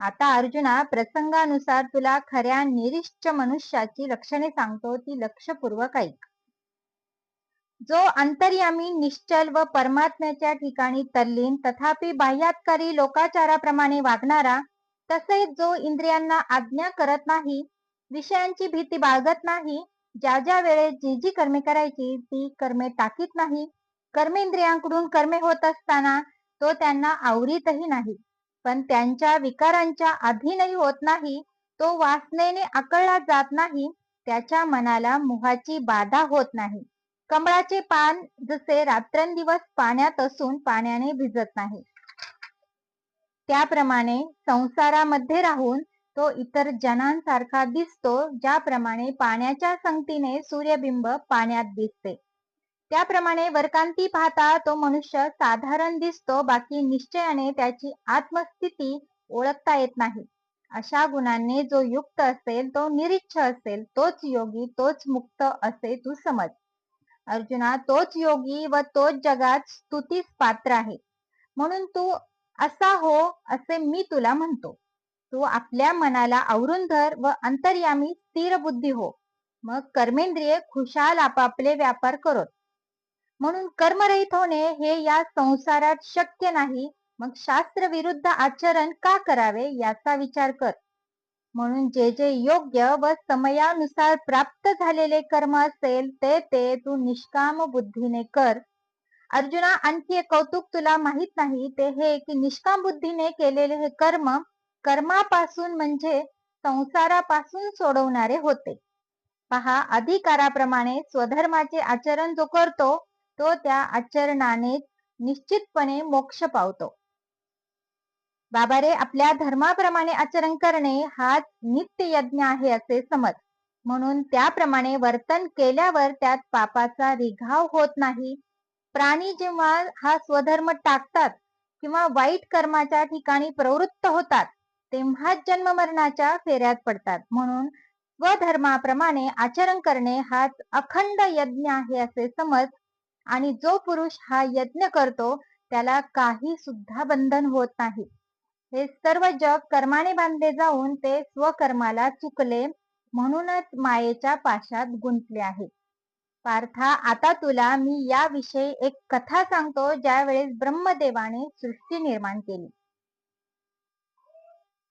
आता अर्जुना प्रसंगानुसार तुला खऱ्या निरिष्ठ मनुष्याची लक्षणे सांगतो ती लक्षपूर्वक ऐक. जो अंतर्यामी निश्चल व परमात्म्याच्या ठिकाणी तल्लीन तथापि बाह्यातकारी लोकाचाराप्रमाणे वागणारा तसेच जो इंद्रियांना आज्ञा करत नाही विषयांची भीती बाळगत नाही ज्या ज्या वेळेस जी जी कर्मे करायची ती कर्मे टाकीत नाही कर्मेंद्रियांकडून कर्मे होत असताना तो त्यांना आवरीतही नाही. पण त्यांच्या विकारांच्या अधीनही होत नाही तो वासनेने आकळला जात नाही त्याच्या मनाला मोहाची बाधा होत नाही. कमळाचे पान जसे रात्रंदिवस पाण्यात असून पाण्याने भिजत नाही. त्याप्रमाणे संसारामध्ये राहून तो इतर जनांसारखा दिसतो ज्याप्रमाणे पाण्याच्या संगतीने सूर्यबिंब पाण्यात दिसते त्याप्रमाणे वरकांती पाहता तो मनुष्य साधारण दिसतो बाकी निश्चयाने त्याची आत्मस्थिती ओळखता येत नाही. अशा गुणांनी जो युक्त असेल तो निरीच्छ असेल तोच योगी तोच मुक्त असे तू समज. अर्जुना तोच योगी व तोच जगात स्तुतीस पात्र आहे. म्हणून तू असा हो असे मी तुला म्हणतो. तू आपल्या मनाला आवरून धर व अंतर्यामी स्थिर बुद्धी हो. मग कर्मेंद्रिय खुशाल आपापले व्यापार करत. म्हणून कर्मरहित होणे हे या संसारात शक्य नाही. मग शास्त्र विरुद्ध आचरण का करावे याचा विचार कर. म्हणून जे जे योग्य व समयानुसार प्राप्त झालेले कर्म असेल ते ते तू निष्काम बुद्धीने कर. अर्जुना आणखी एक कौतुक तुला माहीत नाही. ते हे की निष्काम बुद्धीने केलेले हे कर्म कर्मापासून म्हणजे संसारापासून सोडवणारे होते. पहा अधिकाराप्रमाणे स्वधर्माचे आचरण जो करतो तो त्या आचरणाने निश्चितपणे मोक्ष पावतो. बाबा रे आपल्या धर्माप्रमाणे आचरण करणे हाच नित्य यज्ञ आहे असे समज. म्हणून त्याप्रमाणे वर्तन केल्यावर त्यात पापाचा रिघाव होत नाही. प्राणी जेव्हा हा स्वधर्म टाकतात किंवा वाईट कर्माच्या ठिकाणी प्रवृत्त होतात तेव्हाच जन्म मरणाच्या फेऱ्यात पडतात. म्हणून स्वधर्माप्रमाणे आचरण करणे हाच अखंड यज्ञ आहे असे समज आणि जो पुरुष हा यज्ञ करतो त्याला काही सुद्धा बंधन होत नाही. हे सर्व जग कर्माने बांधले जाऊन ते स्वकर्माला चुकले म्हणूनच मायेच्या पाशात गुंतले आहे. पार्था आता तुला मी याविषयी एक कथा सांगतो ज्यावेळेस ब्रह्मदेवाने सृष्टी निर्माण केली.